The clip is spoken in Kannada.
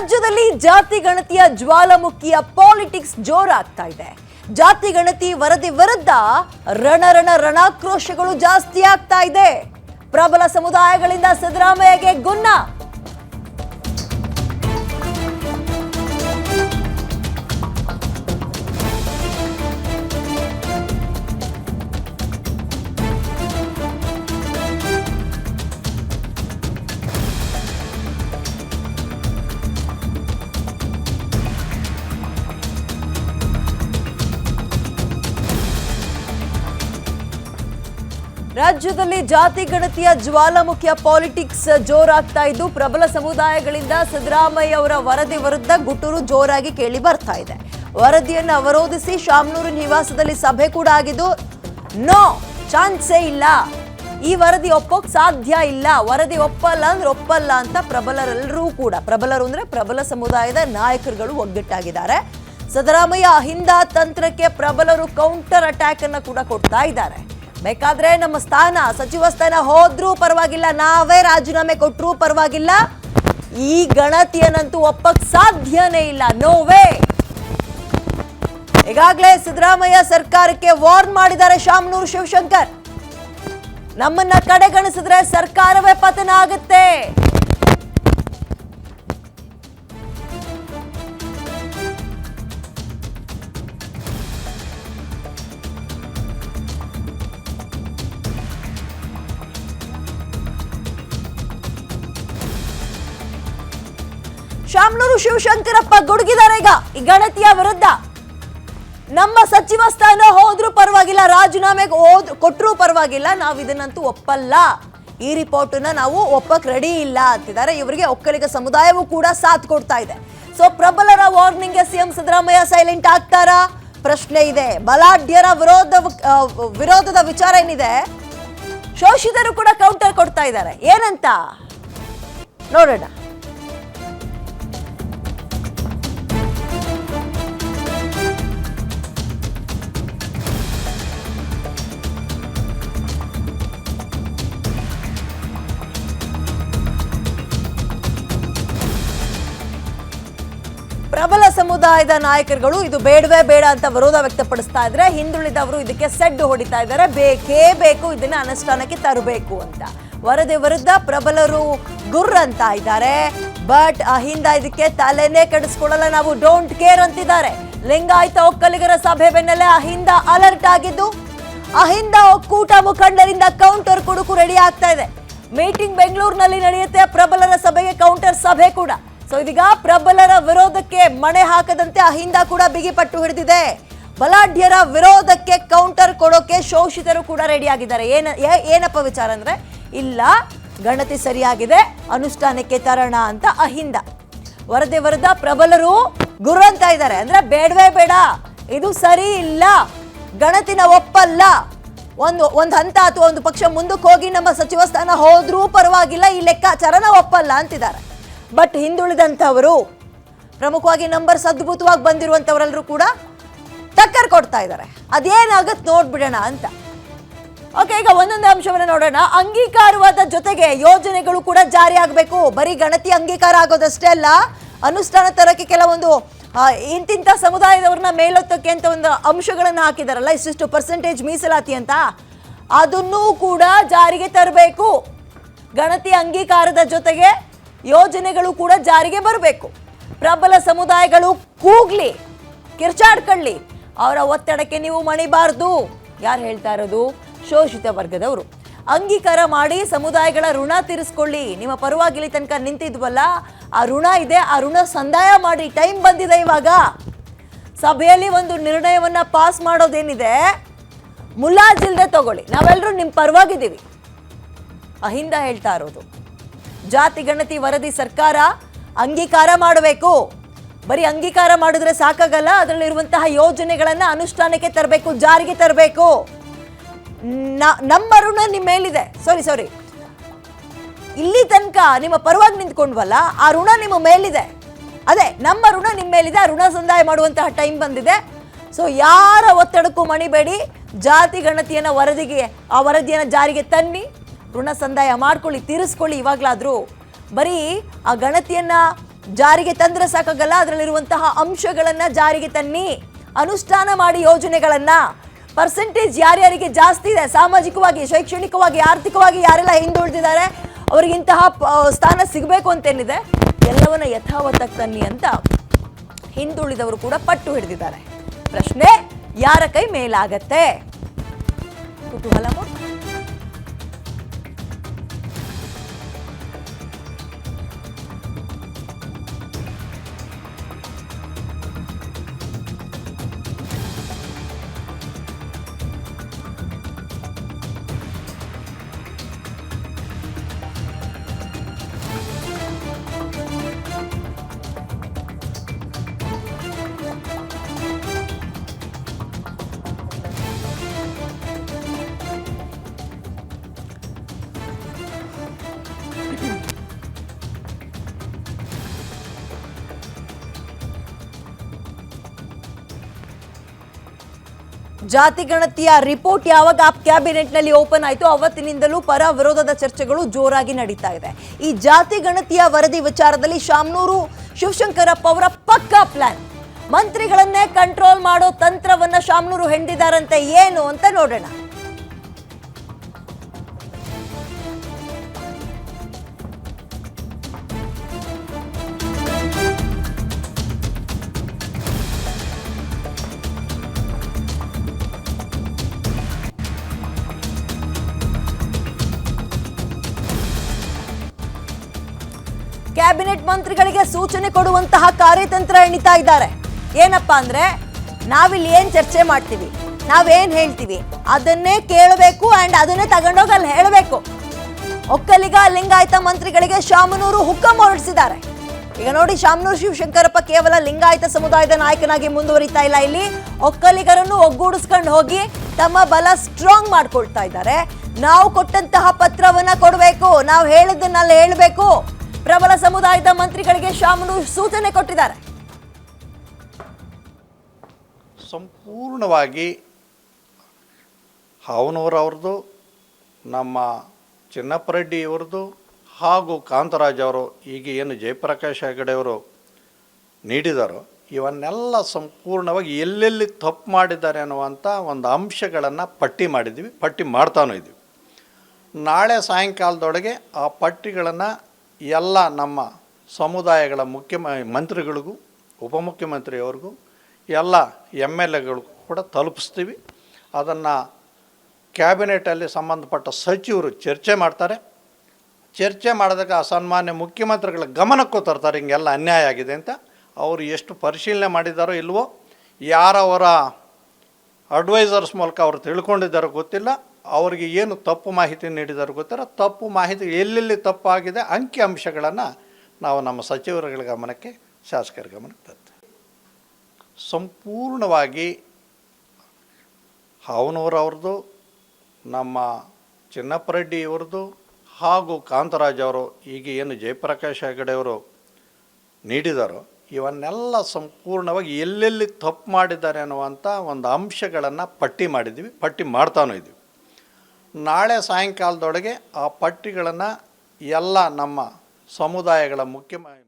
ರಾಜ್ಯದಲ್ಲಿ ಜಾತಿ ಗಣತಿಯ ಜ್ವಾಲಾಮುಖಿಯ ಪಾಲಿಟಿಕ್ಸ್ ಜೋರಾಗ್ತಾ ಇದೆ. ಜಾತಿ ಗಣತಿ ವರದಿ ವಿರುದ್ಧ ರಣರಣ ರಣಾಕ್ರೋಶಗಳು ಜಾಸ್ತಿ ಆಗ್ತಾ ಇದೆ. ಪ್ರಬಲ ಸಮುದಾಯಗಳಿಂದ ಸಿದ್ದರಾಮಯ್ಯಗೆ ಗುನ್ನ. ರಾಜ್ಯದಲ್ಲಿ ಜಾತಿ ಗಣತಿಯ ಜ್ವಾಲಾಮುಖಿಯ ಪಾಲಿಟಿಕ್ಸ್ ಜೋರಾಗ್ತಾ ಇದ್ದು ಪ್ರಬಲ ಸಮುದಾಯಗಳಿಂದ ಸಿದ್ದರಾಮಯ್ಯ ಅವರ ವರದಿ ವಿರುದ್ಧ ಗುಟುರು ಜೋರಾಗಿ ಕೇಳಿ ಬರ್ತಾ ಇದೆ. ವರದಿಯನ್ನು ಅವರೋಧಿಸಿ ಶಾಮನೂರು ನಿವಾಸದಲ್ಲಿ ಸಭೆ ಕೂಡ ಆಗಿದ್ದು, ನೋ ಚಾನ್ಸೇ ಇಲ್ಲ. ಈ ವರದಿ ಒಪ್ಪೋಕ್ ಸಾಧ್ಯ ಇಲ್ಲ. ವರದಿ ಒಪ್ಪಲ್ಲ ಅಂದ್ರೆ ಒಪ್ಪಲ್ಲ ಅಂತ ಪ್ರಬಲರೆಲ್ಲರೂ ಕೂಡ, ಪ್ರಬಲರು ಅಂದ್ರೆ ಪ್ರಬಲ ಸಮುದಾಯದ ನಾಯಕರುಗಳು ಒಗ್ಗಟ್ಟಾಗಿದ್ದಾರೆ. ಸಿದ್ದರಾಮಯ್ಯ ಅಹಿಂದ ತಂತ್ರಕ್ಕೆ ಪ್ರಬಲರು ಕೌಂಟರ್ ಅಟ್ಯಾಕ್ ಅನ್ನ ಕೂಡ ಕೊಡ್ತಾ ಇದ್ದಾರೆ. ಬೇಕಾದ್ರೆ ನಮ್ಮ ಸ್ಥಾನ, ಸಚಿವ ಸ್ಥಾನ ಹೋದ್ರೂ ಪರವಾಗಿಲ್ಲ, ನಾವೇ ರಾಜೀನಾಮೆ ಕೊಟ್ಟರೂ ಪರವಾಗಿಲ್ಲ. ಈ ಗಣತಿಯನ್ನಂತೂ ಒಪ್ಪಕ್ ಸಾಧ್ಯನೇ ಇಲ್ಲ ನೋವೇ ಈಗಾಗಲೇ ಸಿದ್ದರಾಮಯ್ಯ ಸರ್ಕಾರಕ್ಕೆ ವಾರ್ನ್ ಮಾಡಿದ್ದಾರೆ ಶಾಮನೂರು ಶಿವಶಂಕರ್. ನಮ್ಮನ್ನ ಕಡೆಗಣಿಸಿದ್ರೆ ಸರ್ಕಾರವೇ ಪತನ ಆಗುತ್ತೆ. ಶಾಮನೂರು ಶಿವಶಂಕರಪ್ಪ ಗುಡುಗಿದ್ದಾರೆ ಈಗ ಈ ಗಣತಿಯ ವಿರುದ್ಧ ನಮ್ಮ ಸಚಿವ ಸ್ಥಾನ ಹೋದ್ರೂ ಪರವಾಗಿಲ್ಲ ರಾಜೀನಾಮೆಗೆ ಹೋದ್ ಕೊಟ್ಟರೂ ಪರವಾಗಿಲ್ಲ, ನಾವು ಇದನ್ನಂತೂ ಒಪ್ಪಲ್ಲ. ಈ ರಿಪೋರ್ಟನ್ನ ನಾವು ಒಪ್ಪಕ್ಕೆ ರೆಡಿ ಇಲ್ಲ ಅಂತಿದ್ದಾರೆ. ಇವರಿಗೆ ಒಕ್ಕಲಿಗ ಸಮುದಾಯವೂ ಕೂಡ ಸಾಥ್ ಕೊಡ್ತಾ ಇದೆ. ಸೊ ಪ್ರಬಲರ ವಾರ್ನಿಂಗ್ಗೆ ಸಿಎಂ ಸಿದ್ದರಾಮಯ್ಯ ಸೈಲೆಂಟ್ ಆಗ್ತಾರಾ? ಪ್ರಶ್ನೆ ಇದೆ. ಬಲಾಢ್ಯರ ವಿರೋಧ ವಿರೋಧದ ವಿಚಾರ ಏನಿದೆ? ಶೋಷಿತರು ಕೂಡ ಕೌಂಟರ್ ಕೊಡ್ತಾ ಇದ್ದಾರೆ. ಏನಂತ? ನೋಡೋಣ. ಪ್ರಬಲ ಸಮುದಾಯದ ನಾಯಕರುಗಳು ಇದು ಬೇಡವೇ ಬೇಡ ಅಂತ ವಿರೋಧ ವ್ಯಕ್ತಪಡಿಸ್ತಾ ಇದ್ರೆ ಹಿಂದುಳಿದವರು ಇದಕ್ಕೆ ಸೆಡ್ಡು ಹೊಡಿತಾ ಇದ್ದಾರೆ. ಬೇಕೇ ಬೇಕು, ಇದನ್ನ ಅನುಷ್ಠಾನಕ್ಕೆ ತರಬೇಕು ಅಂತ. ವರದಿ ವಿರುದ್ಧ ಪ್ರಬಲರು ಗುರ್ ಅಂತ ಇದ್ದಾರೆ. ಬಟ್ ಅಹಿಂದ ಇದಕ್ಕೆ ತಲೆನೇ ಕೆಡಿಸ್ಕೊಳ್ಳಲ್ಲ, ನಾವು ಡೋಂಟ್ ಕೇರ್ ಅಂತಿದ್ದಾರೆ. ಲಿಂಗಾಯತ ಒಕ್ಕಲಿಗರ ಸಭೆ ಬೆನ್ನಲ್ಲೇ ಅಹಿಂದ ಅಲರ್ಟ್ ಆಗಿದ್ದು, ಅಹಿಂದ ಒಕ್ಕೂಟ ಮುಖಂಡರಿಂದ ಕೌಂಟರ್ ಕುಡುಕು ರೆಡಿ ಆಗ್ತಾ ಇದೆ. ಮೀಟಿಂಗ್ ಬೆಂಗಳೂರಿನಲ್ಲಿ ನಡೆಯುತ್ತೆ, ಪ್ರಬಲರ ಸಭೆಗೆ ಕೌಂಟರ್ ಸಭೆ ಕೂಡ. ಸೊ ಇದೀಗ ಪ್ರಬಲರ ವಿರೋಧಕ್ಕೆ ಮಣೆ ಹಾಕದಂತೆ ಅಹಿಂದ ಕೂಡ ಬಿಗಿಪಟ್ಟು ಹಿಡಿದಿದೆ. ಬಲಾಢ್ಯರ ವಿರೋಧಕ್ಕೆ ಕೌಂಟರ್ ಕೊಡೋಕೆ ಶೋಷಿತರು ಕೂಡ ರೆಡಿ ಆಗಿದ್ದಾರೆ. ಏನ ಏನಪ್ಪ ವಿಚಾರ ಅಂದ್ರೆ, ಇಲ್ಲ, ಗಣತಿ ಸರಿಯಾಗಿದೆ, ಅನುಷ್ಠಾನಕ್ಕೆ ತರೋಣ ಅಂತ ಅಹಿಂದ. ವರದಿ ವರದ ಪ್ರಬಲರು ಗುರು ಅಂತ ಇದ್ದಾರೆ. ಅಂದ್ರೆ ಬೇಡವೇ ಬೇಡ, ಇದು ಸರಿ ಇಲ್ಲ, ಗಣತಿನ ಒಪ್ಪಲ್ಲ. ಒಂದು ಒಂದು ಹಂತ ಅಥವಾ ಒಂದು ಪಕ್ಷ ಮುಂದಕ್ಕೆ ಹೋಗಿ ನಮ್ಮ ಸಚಿವ ಸ್ಥಾನ ಹೋದ್ರೂ ಪರವಾಗಿಲ್ಲ, ಈ ಲೆಕ್ಕಾಚಾರನ ಒಪ್ಪಲ್ಲ ಅಂತಿದ್ದಾರೆ. ಬಟ್ ಹಿಂದುಳಿದಂಥವರು ಪ್ರಮುಖವಾಗಿ ನಂಬರ್ಸ್ ಅದ್ಭುತವಾಗಿ ಬಂದಿರುವಂಥವರೆಲ್ಲರೂ ಕೂಡ ಟಕ್ಕರ್ ಕೊಡ್ತಾ ಇದ್ದಾರೆ. ಅದೇನಾಗತ್ತೆ ನೋಡ್ಬಿಡೋಣ ಅಂತ. ಓಕೆ ಈಗ ಒಂದೊಂದು ಅಂಶವನ್ನು ನೋಡೋಣ. ಅಂಗೀಕಾರವಾದ ಜೊತೆಗೆ ಯೋಜನೆಗಳು ಕೂಡ ಜಾರಿ ಆಗಬೇಕು. ಬರೀ ಗಣತಿ ಅಂಗೀಕಾರ ಆಗೋದಷ್ಟೇ ಅಲ್ಲ, ಅನುಷ್ಠಾನ ತರಕ್ಕೆ ಕೆಲವೊಂದು ಇಂತಿಂಥ ಸಮುದಾಯದವ್ರನ್ನ ಮೇಲೊತ್ತಕ್ಕೆ ಅಂತ ಒಂದು ಅಂಶಗಳನ್ನು ಹಾಕಿದಾರಲ್ಲ, ಇಷ್ಟಿಷ್ಟು ಪರ್ಸೆಂಟೇಜ್ ಮೀಸಲಾತಿ ಅಂತ. ಅದನ್ನೂ ಕೂಡ ಜಾರಿಗೆ ತರಬೇಕು. ಗಣತಿ ಅಂಗೀಕಾರದ ಜೊತೆಗೆ ಯೋಜನೆಗಳು ಕೂಡ ಜಾರಿಗೆ ಬರಬೇಕು. ಪ್ರಬಲ ಸಮುದಾಯಗಳು ಕೂಗ್ಲಿ, ಕಿರ್ಚಾಡ್ಕೊಳ್ಳಿ. ಅವರ ಒತ್ತಡಕ್ಕೆ ನೀವು ಮಣಿಬಾರ್ದು. ಯಾರು ಹೇಳ್ತಾ ಇರೋದು? ಶೋಷಿತ ವರ್ಗದವರು. ಅಂಗೀಕಾರ ಮಾಡಿ ಸಮುದಾಯಗಳ ಋಣ ತೀರಿಸ್ಕೊಳ್ಳಿ. ನಿಮ್ಮ ಪರವಾಗಿ ತನಕ ನಿಂತಿದ್ವಲ್ಲ, ಆ ಋಣ ಇದೆ, ಆ ಋಣ ಸಂದಾಯ ಮಾಡಿ ಟೈಮ್ ಬಂದಿದೆ ಇವಾಗ. ಸಭೆಯಲ್ಲಿ ಒಂದು ನಿರ್ಣಯವನ್ನ ಪಾಸ್ ಮಾಡೋದೇನಿದೆ? ಮುಲಾಜಿಲ್ದೆ ತಗೊಳ್ಳಿ. ನಾವೆಲ್ಲರೂ ನಿಮ್ಮ ಪರವಾಗಿದ್ದೀವಿ. ಅಹಿಂದ ಹೇಳ್ತಾ ಇರೋದು. ಜಾತಿ, ಗಣತಿ, ವರದಿ ಸರ್ಕಾರ ಅಂಗೀಕಾರ ಮಾಡಬೇಕು. ಬರೀ ಅಂಗೀಕಾರ ಮಾಡಿದ್ರೆ ಸಾಕಾಗಲ್ಲ, ಅದರಲ್ಲಿರುವಂತಹ ಯೋಜನೆಗಳನ್ನ ಅನುಷ್ಠಾನಕ್ಕೆ ತರಬೇಕು, ಜಾರಿಗೆ ತರಬೇಕು. ನಮ್ಮ ಋಣ ನಿಮ್ಮ ಮೇಲಿದೆ. ಸಾರಿ ಸಾರಿ ಇಲ್ಲಿ ತನಕ ನಿಮ್ಮ ಪರವಾಗಿ ನಿಂತ್ಕೊಂಡ್ವಲ್ಲ, ಆ ಋಣ ನಿಮ್ಮ ಮೇಲಿದೆ. ಅದೇ, ನಮ್ಮ ಋಣ ನಿಮ್ಮ ಮೇಲಿದೆ, ಆ ಋಣ ಸಂದಾಯ ಮಾಡುವಂತಹ ಟೈಮ್ ಬಂದಿದೆ. ಸೊ ಯಾರ ಒತ್ತಡಕ್ಕೂ ಮಣಿಬೇಡಿ, ಜಾತಿ, ಗಣತಿಯನ್ನ ವರದಿಗೆ, ಆ ವರದಿಯನ್ನು ಜಾರಿಗೆ ತನ್ನಿ. ಋಣ ಸಂದಾಯ ಮಾಡ್ಕೊಳ್ಳಿ, ತೀರಿಸ್ಕೊಳ್ಳಿ ಇವಾಗಲಾದರೂ. ಬರೀ ಆ ಗಣತಿಯನ್ನ ಜಾರಿಗೆ ತಂದ್ರೆ ಸಾಕಾಗಲ್ಲ, ಅದರಲ್ಲಿರುವಂತಹ ಅಂಶಗಳನ್ನ ಜಾರಿಗೆ ತನ್ನಿ, ಅನುಷ್ಠಾನ ಮಾಡಿ ಯೋಜನೆಗಳನ್ನ. ಪರ್ಸೆಂಟೇಜ್ ಯಾರ್ಯಾರಿಗೆ ಜಾಸ್ತಿ ಇದೆ, ಸಾಮಾಜಿಕವಾಗಿ, ಶೈಕ್ಷಣಿಕವಾಗಿ, ಆರ್ಥಿಕವಾಗಿ ಯಾರೆಲ್ಲ ಹಿಂದುಳಿದಿದ್ದಾರೆ ಅವರಿಗೆ ಇಂತಹ ಸ್ಥಾನ ಸಿಗಬೇಕು ಅಂತೇನಿದೆ, ಎಲ್ಲವನ್ನ ಯಥಾವತ್ತಾಗಿ ತನ್ನಿ ಅಂತ ಹಿಂದುಳಿದವರು ಕೂಡ ಪಟ್ಟು ಹಿಡಿದಿದ್ದಾರೆ. ಪ್ರಶ್ನೆ, ಯಾರ ಕೈ ಮೇಲಾಗತ್ತೆ? ಕುತೂಹಲ ಜಾತಿ ಗಣತಿಯ ರಿಪೋರ್ಟ್ ಯಾವಾಗ ಆ ಕ್ಯಾಬಿನೆಟ್ನಲ್ಲಿ ಓಪನ್ ಆಯಿತು ಅವತ್ತಿನಿಂದಲೂ ಪರ ವಿರೋಧದ ಚರ್ಚೆಗಳು ಜೋರಾಗಿ ನಡೀತಾ ಇದೆ. ಈ ಜಾತಿ ಗಣತಿಯ ವರದಿ ವಿಚಾರದಲ್ಲಿ ಶಾಮನೂರು ಶಿವಶಂಕರಪ್ಪ ಅವರ ಪಕ್ಕಾ ಪ್ಲಾನ್. ಮಂತ್ರಿಗಳನ್ನೇ ಕಂಟ್ರೋಲ್ ಮಾಡೋ ತಂತ್ರವನ್ನ ಶಾಮನೂರು ಹೆಂಡಿದಾರಂತೆ ಏನು ಅಂತ ನೋಡೋಣ. ಕ್ಯಾಬಿನೆಟ್ ಮಂತ್ರಿಗಳಿಗೆ ಸೂಚನೆ ಕೊಡುವಂತಹ ಕಾರ್ಯತಂತ್ರ ಎಣಿತಾ ಇದ್ದಾರೆ. ಏನಪ್ಪಾ ಅಂದ್ರೆ, ನಾವಿಲ್ಲಿ ಏನ್ ಚರ್ಚೆ ಮಾಡ್ತೀವಿ, ನಾವೇನ್ ಹೇಳ್ತೀವಿ, ಅದನ್ನೇ ಕೇಳಬೇಕು ಅಂಡ್ ಅದನ್ನೇ ತಗೊಂಡೋಗಿ ಅಲ್ಲಿ ಹೇಳಬೇಕು. ಒಕ್ಕಲಿಗ, ಲಿಂಗಾಯತ ಮಂತ್ರಿಗಳಿಗೆ ಶಾಮನೂರು ಹುಕ್ಕಂ ಹೊರಡಿಸಿದ್ದಾರೆ. ಈಗ ನೋಡಿ, ಶಾಮನೂರು ಶಿವಶಂಕರಪ್ಪ ಕೇವಲ ಲಿಂಗಾಯತ ಸಮುದಾಯದ ನಾಯಕನಾಗಿ ಮುಂದುವರಿತಾ ಇಲ್ಲ. ಇಲ್ಲಿ ಒಕ್ಕಲಿಗರನ್ನು ಒಗ್ಗೂಡಿಸ್ಕೊಂಡು ಹೋಗಿ ತಮ್ಮ ಬಲ ಸ್ಟ್ರಾಂಗ್ ಮಾಡ್ಕೊಳ್ತಾ ಇದ್ದಾರೆ. ನಾವು ಕೊಟ್ಟಂತಹ ಪತ್ರವನ್ನ ಕೊಡಬೇಕು, ನಾವು ಹೇಳಿದ್ದನ್ನಲ್ಲಿ ಹೇಳಬೇಕು. ಪ್ರಬಲ ಸಮುದಾಯದ ಮಂತ್ರಿಗಳಿಗೆ ಶಾಮನು ಸೂಚನೆ ಕೊಟ್ಟಿದ್ದಾರೆ. ಸಂಪೂರ್ಣವಾಗಿ ಹಾವನೂರವ್ರದ್ದು, ನಮ್ಮ ಚಿನ್ನಪ್ಪರೆಡ್ಡಿಯವ್ರದ್ದು ಹಾಗೂ ಕಾಂತರಾಜ್ ಅವರು ಈಗ ಏನು ಜಯಪ್ರಕಾಶ್ ಹೆಗಡೆ ಅವರು ನೀಡಿದಾರೋ, ಇವನ್ನೆಲ್ಲ ಸಂಪೂರ್ಣವಾಗಿ ಎಲ್ಲೆಲ್ಲಿ ತಪ್ಪು ಮಾಡಿದ್ದಾರೆ ಅನ್ನುವಂಥ ಒಂದು ಅಂಶಗಳನ್ನು ಪಟ್ಟಿ ಮಾಡಿದ್ದೀವಿ, ಪಟ್ಟಿ ಮಾಡ್ತಾನೂ ಇದ್ದೀವಿ. ನಾಳೆ ಸಾಯಂಕಾಲದೊಳಗೆ ಆ ಪಟ್ಟಿಗಳನ್ನು ಎಲ್ಲ ನಮ್ಮ ಸಮುದಾಯಗಳ ಮುಖ್ಯ ಮಂತ್ರಿಗಳಿಗೂ, ಉಪಮುಖ್ಯಮಂತ್ರಿಯವ್ರಿಗೂ, ಎಲ್ಲ ಎಂ ಎಲ್ ಎಗಳಿಗೂ ಕೂಡ ತಲುಪಿಸ್ತೀವಿ. ಅದನ್ನು ಕ್ಯಾಬಿನೆಟಲ್ಲಿ ಸಂಬಂಧಪಟ್ಟ ಸಚಿವರು ಚರ್ಚೆ ಮಾಡ್ತಾರೆ. ಚರ್ಚೆ ಮಾಡಿದಾಗ ಸನ್ಮಾನ್ಯ ಮುಖ್ಯಮಂತ್ರಿಗಳ ಗಮನಕ್ಕೂ ತರ್ತಾರೆ, ಹಿಂಗೆಲ್ಲ ಅನ್ಯಾಯ ಆಗಿದೆ ಅಂತ. ಅವರು ಎಷ್ಟು ಪರಿಶೀಲನೆ ಮಾಡಿದ್ದಾರೋ ಇಲ್ವೋ, ಯಾರವರ ಅಡ್ವೈಸರ್ಸ್ ಮೂಲಕ ಅವರು ತಿಳ್ಕೊಂಡಿದ್ದಾರೋ ಗೊತ್ತಿಲ್ಲ. ಅವರಿಗೆ ಏನು ತಪ್ಪು ಮಾಹಿತಿ ನೀಡಿದಾರೋ ಗೊತ್ತಾರೆ ತಪ್ಪು ಮಾಹಿತಿ ಎಲ್ಲೆಲ್ಲಿ ತಪ್ಪಾಗಿದೆ? ಅಂಕಿ ಅಂಶಗಳನ್ನು ನಾವು ನಮ್ಮ ಸಚಿವರುಗಳ ಗಮನಕ್ಕೆ, ಶಾಸಕರ ಗಮನಕ್ಕೆ ತರ್ತೇವೆ. ಸಂಪೂರ್ಣವಾಗಿ ಹಾವನೂರವ್ರದ್ದು ನಮ್ಮ ಚಿನ್ನಪ್ಪರೆಡ್ಡಿ ಅವ್ರದ್ದು ಹಾಗೂ ಕಾಂತರಾಜ್ ಅವರು, ಈಗ ಏನು ಜಯಪ್ರಕಾಶ್ ಹೆಗಡೆ ಅವರು ನೀಡಿದಾರೋ, ಇವನ್ನೆಲ್ಲ ಸಂಪೂರ್ಣವಾಗಿ ಎಲ್ಲೆಲ್ಲಿ ತಪ್ಪು ಮಾಡಿದ್ದಾರೆ ಅನ್ನುವಂಥ ಒಂದು ಅಂಶಗಳನ್ನು ಪಟ್ಟಿ ಮಾಡಿದ್ದೀವಿ, ಪಟ್ಟಿ ಮಾಡ್ತಾನೂ ಇದ್ದೀವಿ. ನಾಳೆ ಸಾಯಂಕಾಲದೊಳಗೆ ಆ ಪಟ್ಟಿಗಳನ್ನು ಎಲ್ಲ ನಮ್ಮ ಸಮುದಾಯಗಳ ಮುಖ್ಯ